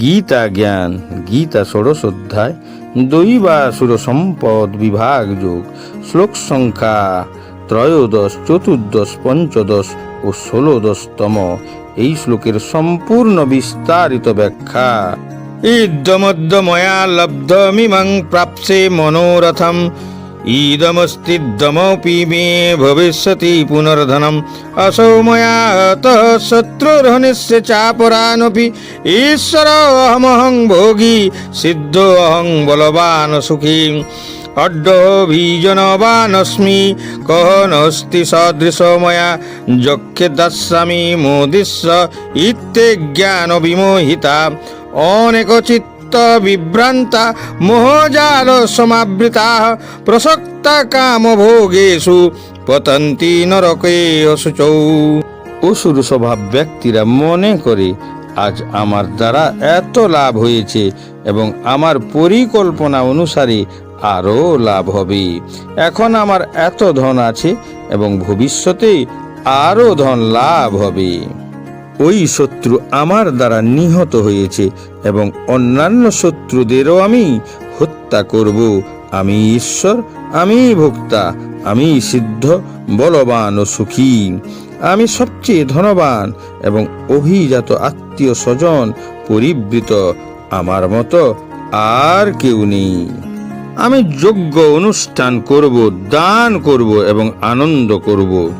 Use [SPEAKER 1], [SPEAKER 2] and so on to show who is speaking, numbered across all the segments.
[SPEAKER 1] গীতা জ্ঞান, গীতা ষোড়শ অধ্যায় দৈবাসুর সম্পদ বিভাগ যোগ, শ্লোক সংখ্যা ত্রয়োদশ, চতুর্দশ, পঞ্চদশ ও ষোলদশতম। এই শ্লোকের সম্পূর্ণ বিস্তারিত ব্যাখ্যা। ইদমদ্যময়া লব্ধমিমং প্রাপ্সে মনোরথম। ईदमस्तिदमपि मे भविष्यति पुनर्धनम् असौ मया हतः शत्रुर्हनिस्य चापरानपि ईश्वरमहं भोगी सिद्धोऽहं बलवान् सुखी अड्डोऽभिजनवानस्मि कः नास्ति सदृशो मया यक्षे दास्यामि मोदिश्च इत्ते ज्ञानविमोहिता अनेकचित् বিভ্রান্তা, মোহজাল সমাবৃতা প্রসক্তা কামভোগেষু, পতন্তি নরকে অসুচৌ অসুর স্বভাব ব্যক্তিরা মনে করে, আজ আমার দ্বারা এত লাভ হয়েছে এবং আমার পরিকল্পনা অনুসারে আরও লাভ হবে। এখন আমার এত ধন আছে এবং ভবিষ্যতে আরও ধন লাভ হবে। ওই শত্রু আমার দ্বারা নিহত হয়েছে এবং অন্যান্য শত্রুদেরও আমি হত্যা করব। আমি ঈশ্বর, আমি ভোক্তা, আমি সিদ্ধ, বলবান ও সুখী। আমি সবচেয়ে ধনবান এবং অভিজাত আত্মীয় স্বজন পরিবৃত। আমার মতো আর কেউ নেই। আমি যোগ্য অনুষ্ঠান করব, দান করব এবং আনন্দ করব।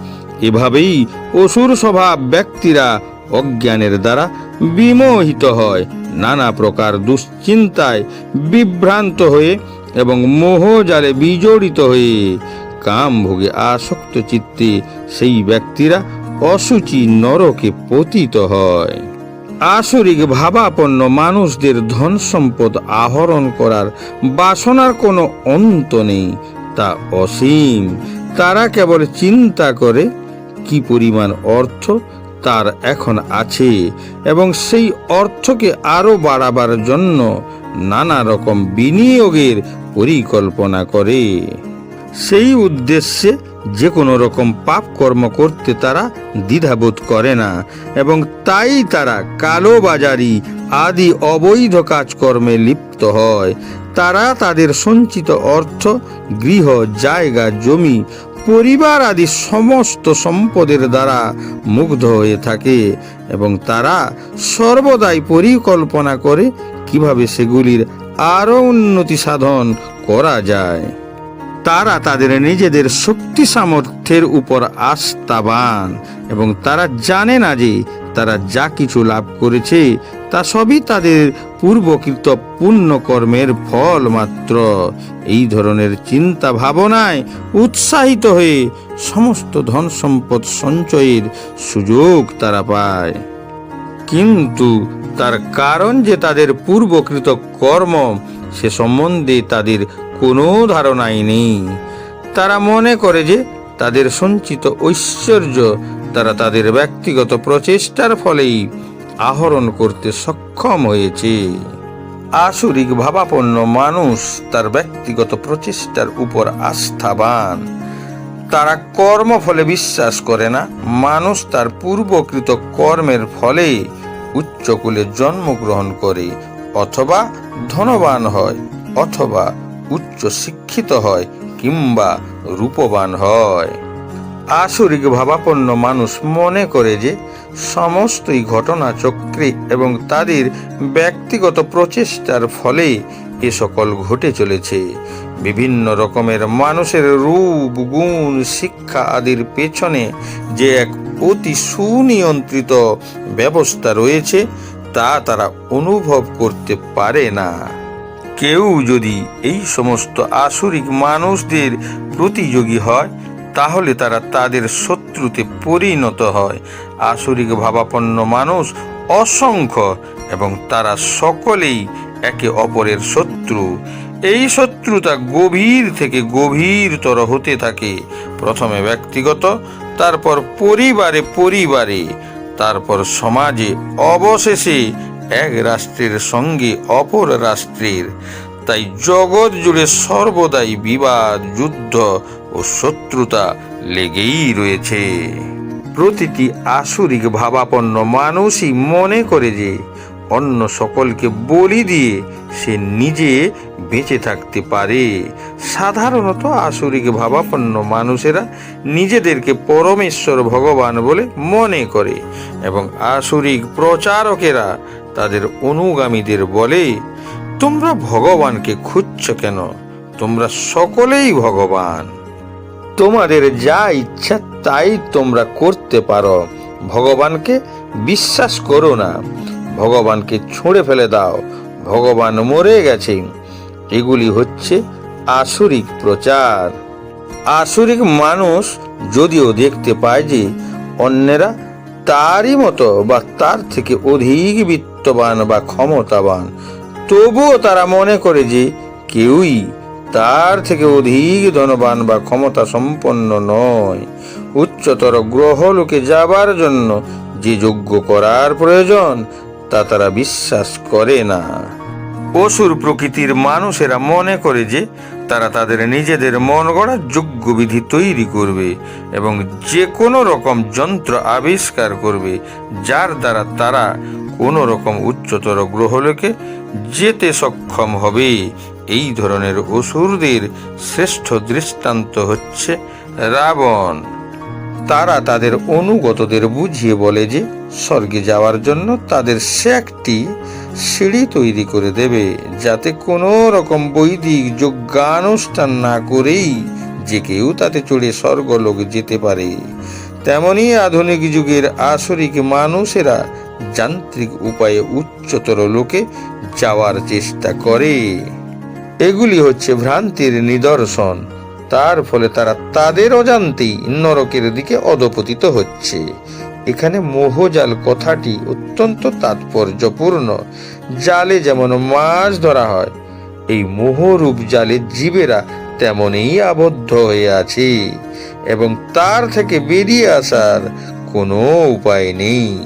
[SPEAKER 1] এভাবেই অসুর স্বভাব ব্যক্তিরা অজ্ঞানের দ্বারা বিমোহিত হয়। নানা প্রকার দুশ্চিন্তায় বিভ্রান্ত হয়ে এবং মোহজালে বিজড়িত হয়ে কাম ভোগে আসক্ত চিত্তে সেই ব্যক্তিরা অসুচি নরকে পতিত হয়। আসরিক ভাবাপন্ন মানুষদের ধন সম্পদ আহরণ করার বাসনার কোনো অন্ত নেই, তা অসীম। তারা কেবল চিন্তা করে, কি পরিমাণ অর্থ তার এখন আছে এবং সেই অর্থকে আরও বাড়াবার জন্য নানা রকম বিনিয়োগের পরিকল্পনা করে। সেই উদ্দেশ্যে যে কোনো রকম পাপ কর্ম করতে তারা দ্বিধাবোধ করে না এবং তাই তারা কালোবাজারি আদি অবৈধ কাজকর্মে লিপ্ত হয়। তারা তাদের সঞ্চিত অর্থ, গৃহ, জায়গা, জমি পরিবার আদি সমস্ত সম্পদের দ্বারা মুগ্ধ হয়ে থাকে এবং তারা সর্বদাই পরিকল্পনা করে কীভাবে সেগুলির আরও উন্নতি সাধন করা যায়। তারা তাদের নিজেদের শক্তি সামর্থ্যের উপর আস্থাবান এবং তারা জানে না যে তারা যা কিছু লাভ করেছে, তা সবই তাদের পূর্বকৃত পুণ্যকর্মের ফল মাত্র। এই ধরনের চিন্তা ভাবনায় উৎসাহিত হয়ে সমস্ত ধন সম্পদ সঞ্চয়ের সুযোগ তারা পায়। কিন্তু তার কারণ যে তাদের পূর্বকৃত কর্ম, সে সম্বন্ধে তাদের কোনো ধারণাই নেই। তারা মনে করে যে তাদের সঞ্চিত ঐশ্বর্য তারা তাদের ব্যক্তিগত প্রচেষ্টার ফলেই আহরণ করতে সক্ষম হয়েছে। আসরিক ভাবাপন্ন মানুষ তার ব্যক্তিগত প্রচেষ্টার উপর আস্থাবান। তারা কর্ম ফলে বিশ্বাস করে না। মানুষ তার পূর্বকৃত কর্মের ফলে উচ্চকুলে জন্মগ্রহণ করে, অথবা ধনবান হয়, অথবা উচ্চ শিক্ষিত হয় কিংবা রূপবান হয়। আসরিক ভাবাপন্ন মানুষ মনে করে যে সমস্তই ঘটনা চক্রে এবং তাদের ব্যক্তিগত প্রচেষ্টার ফলে এ সকল ঘটে চলেছে। বিভিন্ন রকমের মানুষের রূপ, গুণ, শিক্ষা আদির পেছনে যে এক অতি সুনিয়ন্ত্রিত ব্যবস্থা রয়েছে, তা তারা অনুভব করতে পারে না। কেউ যদি এই সমস্ত আসরিক মানুষদের প্রতিযোগী হয় তাহলে তারা তাদের শত্রুতে পরিণত হয়। আসরিক ভাবাপন্ন মানুষ অসংখ্য এবং তারা সকলেই একে অপরের শত্রু। এই শত্রুতা গভীর থেকে গভীরতর হতে থাকে। প্রথমে ব্যক্তিগত, তারপর পরিবারে পরিবারে, তারপর সমাজে, অবশেষে এক রাষ্ট্রের সঙ্গে অপর রাষ্ট্রের। তাই জগৎ জুড়ে সর্বদাই বিবাদ, যুদ্ধ ও শত্রুতা লেগেই রয়েছে। প্রতিটি আসরিক ভাবাপন্ন মানুষই মনে করে যে অন্য সকলকে বলি দিয়ে সে নিজে বেঁচে থাকতে পারে। সাধারণত আসরিক ভাবাপন্ন মানুষেরা নিজেদেরকে পরমেশ্বর ভগবান বলে মনে করে এবং আসরিক প্রচারকেরা তাদের অনুগামীদের বলে, তোমরা ভগবানকে খুঁজছ কেন? তোমরা সকলেই ভগবান। তোমাদের যা ইচ্ছা তাই তোমরা করতে পারো। ভগবানকে বিশ্বাস করো না। ভগবানকে ছুঁড়ে ফেলে দাও। ভগবান মরে গেছে। এগুলি হচ্ছে আসরিক প্রচার। আসরিক মানুষ যদিও দেখতে পায় যে অন্যেরা তারই মতো বা তার থেকে অধিক বিত্তবান বা ক্ষমতাবান, তবুও তারা মনে করে যে কেউই তার থেকে অধিক ধনবান বা ক্ষমতা সম্পন্ন নয়। উচ্চতর গ্রহ লোকে যাবার জন্য যে যোগ্য করার প্রয়োজন, তা তারা বিশ্বাস করে না। অসুর প্রকৃতির মানুষেরা মনে করে যে তারা তাদের নিজেদের মন গড়া যোগ্য বিধি তৈরি করবে এবং যে কোনো রকম যন্ত্র আবিষ্কার করবে, যার দ্বারা তারা কোনো রকম উচ্চতর গ্রহলোকে যেতে সক্ষম হবে। এই ধরনের অসুরদের শ্রেষ্ঠ দৃষ্টান্ত হচ্ছে রাবণ। তারা তাদের অনুগতদের বুঝিয়ে বলে যে, স্বর্গে যাওয়ার জন্য তাদের সে একটি সিঁড়ি তৈরি করে দেবে, যাতে কোনো রকম বৈদিক যজ্ঞানুষ্ঠান না করেই যে কেউ তাতে চড়ে স্বর্গলোক যেতে পারে। তেমনি আধুনিক যুগের আসরিক মানুষেরা যান্ত্রিক উপায়ে উচ্চতর লোকে যাওয়ার চেষ্টা করে। এগুলি হচ্ছে ভ্রান্তির নিদর্শন। তার ফলে তারা তাদের অজান্তেই নরকের দিকে অধপতিত হচ্ছে। এখানে মোহজাল কথাটি অত্যন্ত তাৎপর্যপূর্ণ। জালে যেমন মাছ ধরা হয়, এই মোহরূপ জালে জীবেরা তেমনই আবদ্ধ হয়ে আছে। এবং তার থেকে বেরিয়ে আসার কোনো উপায় নেই।